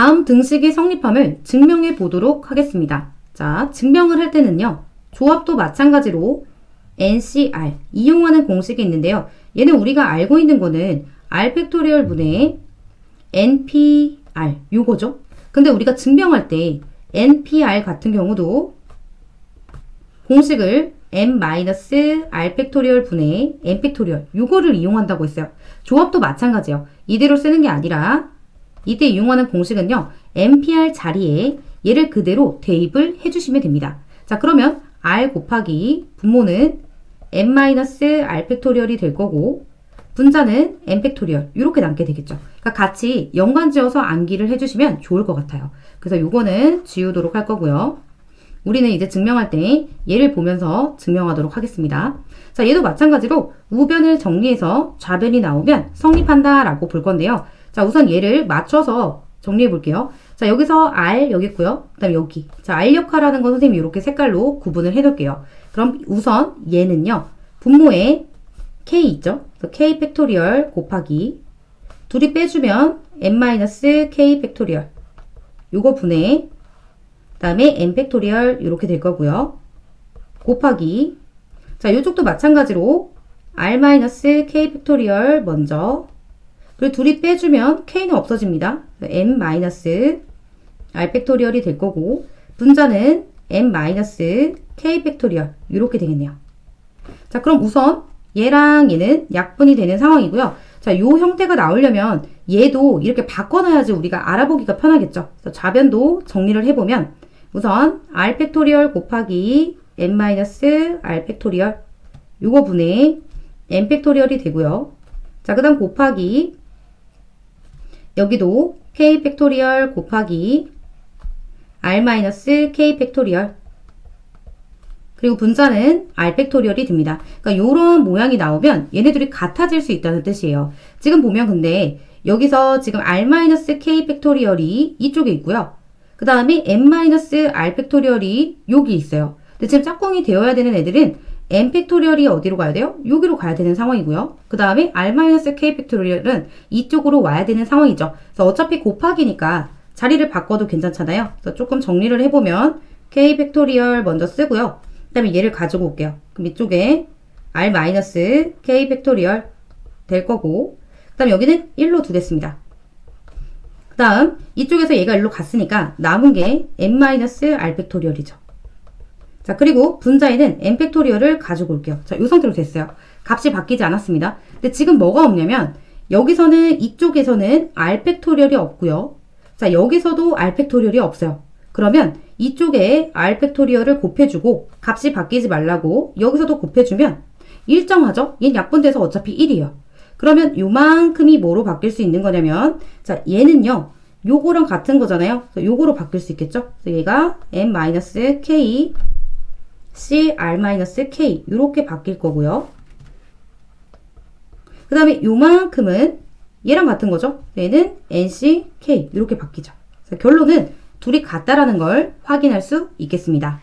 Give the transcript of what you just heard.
다음 등식의 성립함을 증명해 보도록 하겠습니다. 자, 증명을 할 때는요. 조합도 마찬가지로 NCR 이용하는 공식이 있는데요. 얘는 우리가 알고 있는 거는 R 팩토리얼 분의 NPR 요거죠. 근데 우리가 증명할 때 NPR 같은 경우도 공식을 n-r 팩토리얼 분의 n 팩토리얼 요거를 이용한다고 했어요. 조합도 마찬가지예요. 이대로 쓰는 게 아니라 이때 이용하는 공식은요. NPR 자리에 얘를 그대로 대입을 해주시면 됩니다. 자 그러면 r 곱하기 분모는 n-r 팩토리얼이 될 거고 분자는 n 팩토리얼 이렇게 남게 되겠죠. 그러니까 같이 연관지어서 암기를 해주시면 좋을 것 같아요. 그래서 요거는 지우도록 할 거고요. 우리는 이제 증명할 때 얘를 보면서 증명하도록 하겠습니다. 자, 얘도 마찬가지로 우변을 정리해서 좌변이 나오면 성립한다 라고 볼 건데요. 자, 우선 얘를 맞춰서 정리해 볼게요. 자, 여기서 R 여기 있고요. 그 다음에 여기. 자, R 역할하는 건 선생님이 이렇게 색깔로 구분을 해 놓을게요. 그럼 우선 얘는요. 분모에 K 있죠? K 팩토리얼 곱하기 둘이 빼주면 n-k 팩토리얼 요거 분해 다음에 n 팩토리얼 이렇게 될 거고요. 곱하기 자 이쪽도 마찬가지로 r-k 팩토리얼 먼저 그리고 둘이 빼주면 k는 없어집니다. n-r 팩토리얼이 될 거고 분자는 n-k 팩토리얼 이렇게 되겠네요. 자 그럼 우선 얘랑 얘는 약분이 되는 상황이고요. 자, 요 형태가 나오려면 얘도 이렇게 바꿔놔야지 우리가 알아보기가 편하겠죠. 좌변도 정리를 해보면 우선 r 팩토리얼 곱하기 n-r 팩토리얼 요거 분의 n 팩토리얼이 되고요. 자, 그 다음 곱하기 여기도 k 팩토리얼 곱하기 r-k 팩토리얼 그리고 분자는 r 팩토리얼이 됩니다. 그러니까 이런 모양이 나오면 얘네들이 같아질 수 있다는 뜻이에요. 지금 보면 근데 여기서 지금 r-k 팩토리얼이 이쪽에 있고요. 그 다음에 n-r 팩토리얼이 여기 있어요. 근데 지금 짝꿍이 되어야 되는 애들은 n 팩토리얼이 어디로 가야 돼요? 여기로 가야 되는 상황이고요. 그 다음에 r-k 팩토리얼은 이쪽으로 와야 되는 상황이죠. 그래서 어차피 곱하기니까 자리를 바꿔도 괜찮잖아요. 그래서 조금 정리를 해보면 k 팩토리얼 먼저 쓰고요. 그 다음에 얘를 가지고 올게요. 그럼 이쪽에 r-k 팩토리얼 될 거고 그 다음 여기는 1로 두겠습니다. 그 다음 이쪽에서 얘가 1로 갔으니까 남은 게 n-r 팩토리얼이죠. 자 그리고 분자에는 n 팩토리얼을 가지고 올게요. 자, 이 상태로 됐어요. 값이 바뀌지 않았습니다. 근데 지금 뭐가 없냐면 여기서는 이쪽에서는 r 팩토리얼이 없고요. 자 여기서도 r 팩토리얼이 없어요. 그러면 이쪽에 r 팩토리얼을 곱해주고 값이 바뀌지 말라고 여기서도 곱해주면 일정하죠? 얘는 약분돼서 어차피 1이에요. 그러면 요만큼이 뭐로 바뀔 수 있는 거냐면 자 얘는요 요거랑 같은 거잖아요. 요거로 바뀔 수 있겠죠? 얘가 n-k cr-k 이렇게 바뀔 거고요. 그 다음에 요만큼은 얘랑 같은 거죠? 얘는 nck 이렇게 바뀌죠. 결론은 둘이 같다라는 걸 확인할 수 있겠습니다.